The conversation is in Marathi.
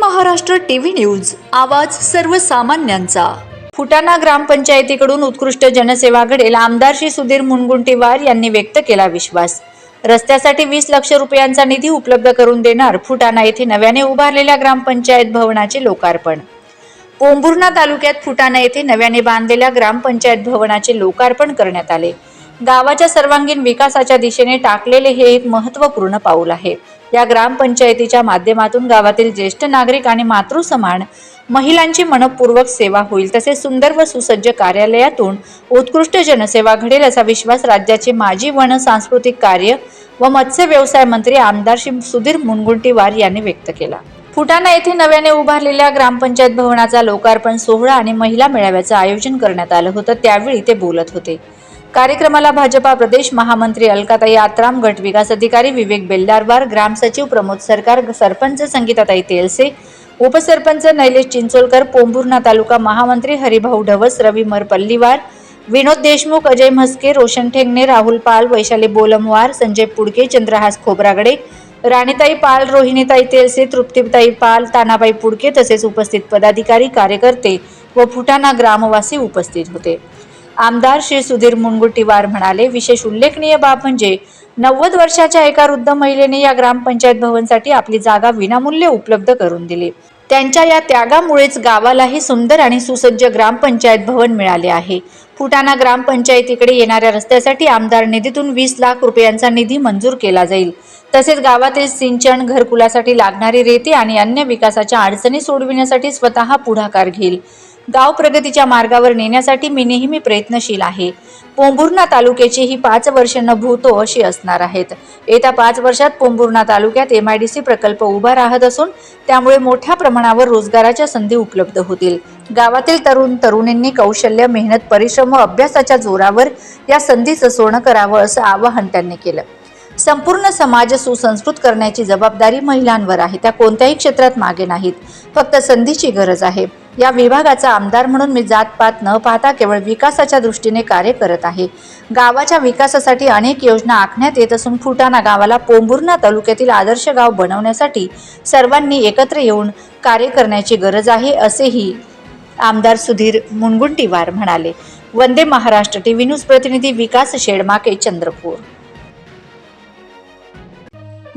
Maharashtra TV news. आवाज सर्वसामान्यांचा. फुटाणा ग्रामपंचायतीकडून उत्कृष्ट जनसेवा घडेल आमदार श्री सुधीर मुनगुंटीवार यांनी व्यक्त केला विश्वास. रस्त्यासाठी वीस लक्ष रुपयांचा निधी उपलब्ध करून देणार फुटाणा येथे नव्याने उभारलेल्या ग्रामपंचायत भवनाचे लोकार्पण. पोंभुर्णा तालुक्यात फुटाणा येथे नव्याने बांधलेल्या ग्रामपंचायत भवनाचे लोकार्पण करण्यात आले. गावाच्या सर्वांगीण विकासाच्या दिशेने टाकलेले हे एक महत्त्वपूर्ण पाऊल आहे. या ग्रामपंचायतीच्या माध्यमातून गावातील ज्येष्ठ नागरिक आणि मातृसमान महिलांची मनपूर्वक सेवा होईल तसेच सुंदर व सुसज्ज कार्यालयातून उत्कृष्ट जनसेवा घडेल असा विश्वास राज्याचे माजी वन सांस्कृतिक कार्य व मत्स्य व्यवसाय मंत्री आमदार श्री सुधीर मुनगुंटीवार यांनी व्यक्त केला. फुटाणा येथे नव्याने उभारलेल्या ग्रामपंचायत भवनाचा लोकार्पण सोहळा आणि महिला मेळाव्याचं आयोजन करण्यात आलं होतं त्यावेळी ते बोलत होते. कार्यक्रमाला भाजपा प्रदेश महामंत्री अलकाताई आत्राम गट विकास अधिकारी विवेक बेल्लारवार ग्रामसचिव प्रमोद सरकार सरपंच संगीताताई तेलसे उपसरपंच नैलेश चिंचोलकर पोंभुर्णा तालुका महामंत्री हरिभाऊ ढवस रविमर पल्लीवार विनोद देशमुख अजय म्हस्के रोशन ठेंगणे राहुल पाल वैशाली बोलमवार संजय पुडके चंद्रहास खोब्रागडे राणीताई पाल रोहिणीताई तेलसे तृप्तीताई पाल तानाबाई पुडके तसेच उपस्थित पदाधिकारी कार्यकर्ते व फुटाणा ग्रामवासी उपस्थित होते. आमदार श्री सुधीर मुनगुटीवार म्हणाले विशेष उल्लेखनीय बाब म्हणजे नव्वद वर्षाच्या एका वृद्ध महिलेने या ग्रामपंचायत भवनसाठी आपली जागा विनामूल्य उपलब्ध करून दिली. त्यांच्या या त्यागामुळेच गावालाही सुंदर आणि सुसज्ज ग्रामपंचायत भवन मिळाले आहे. फुटाणा ग्रामपंचायतीकडे येणाऱ्या रस्त्यासाठी आमदार निधीतून वीस लाख रुपयांचा निधी मंजूर केला जाईल. तसेच गावातील सिंचन घरकुलासाठी लागणारी रेती आणि अन्य विकासाच्या अडचणी सोडविण्यासाठी स्वतः पुढाकार घेईल. गाव प्रगतीच्या मार्गावर नेण्यासाठी मी नेहमी प्रयत्नशील आहे. पोंभुर्णा तालुक्याची ही पाच वर्ष न भूतो अशी असणार आहेत. येत्या पाच वर्षात पोंभुर्णा तालुक्यात एम आय डी सी प्रकल्प उभा राहत असून त्यामुळे मोठ्या प्रमाणावर रोजगाराच्या संधी उपलब्ध होतील. गावातील तरुण तरुणींनी कौशल्य मेहनत परिश्रम व अभ्यासाच्या जोरावर या संधीचं सोनं करावं असं आवाहन त्यांनी केलं. संपूर्ण समाज सुसंस्कृत करण्याची जबाबदारी महिलांवर आहे. त्या कोणत्याही क्षेत्रात मागे नाहीत. फक्त संधीची गरज आहे. या विभागाचा आमदार म्हणून मी जातपात न पाहता केवळ विकासाच्या दृष्टीने कार्य करत आहे. गावाच्या विकासासाठी अनेक योजना आखण्यात येत असून फुटाणा गावाला पोंभुर्णा तालुक्यातील आदर्श गाव बनवण्यासाठी सर्वांनी एकत्र येऊन कार्य करण्याची गरज आहे असेही आमदार सुधीर मुनगुंटीवार म्हणाले. वंदे महाराष्ट्र टीव्ही न्यूज प्रतिनिधी विकास शेडमाके चंद्रपूर.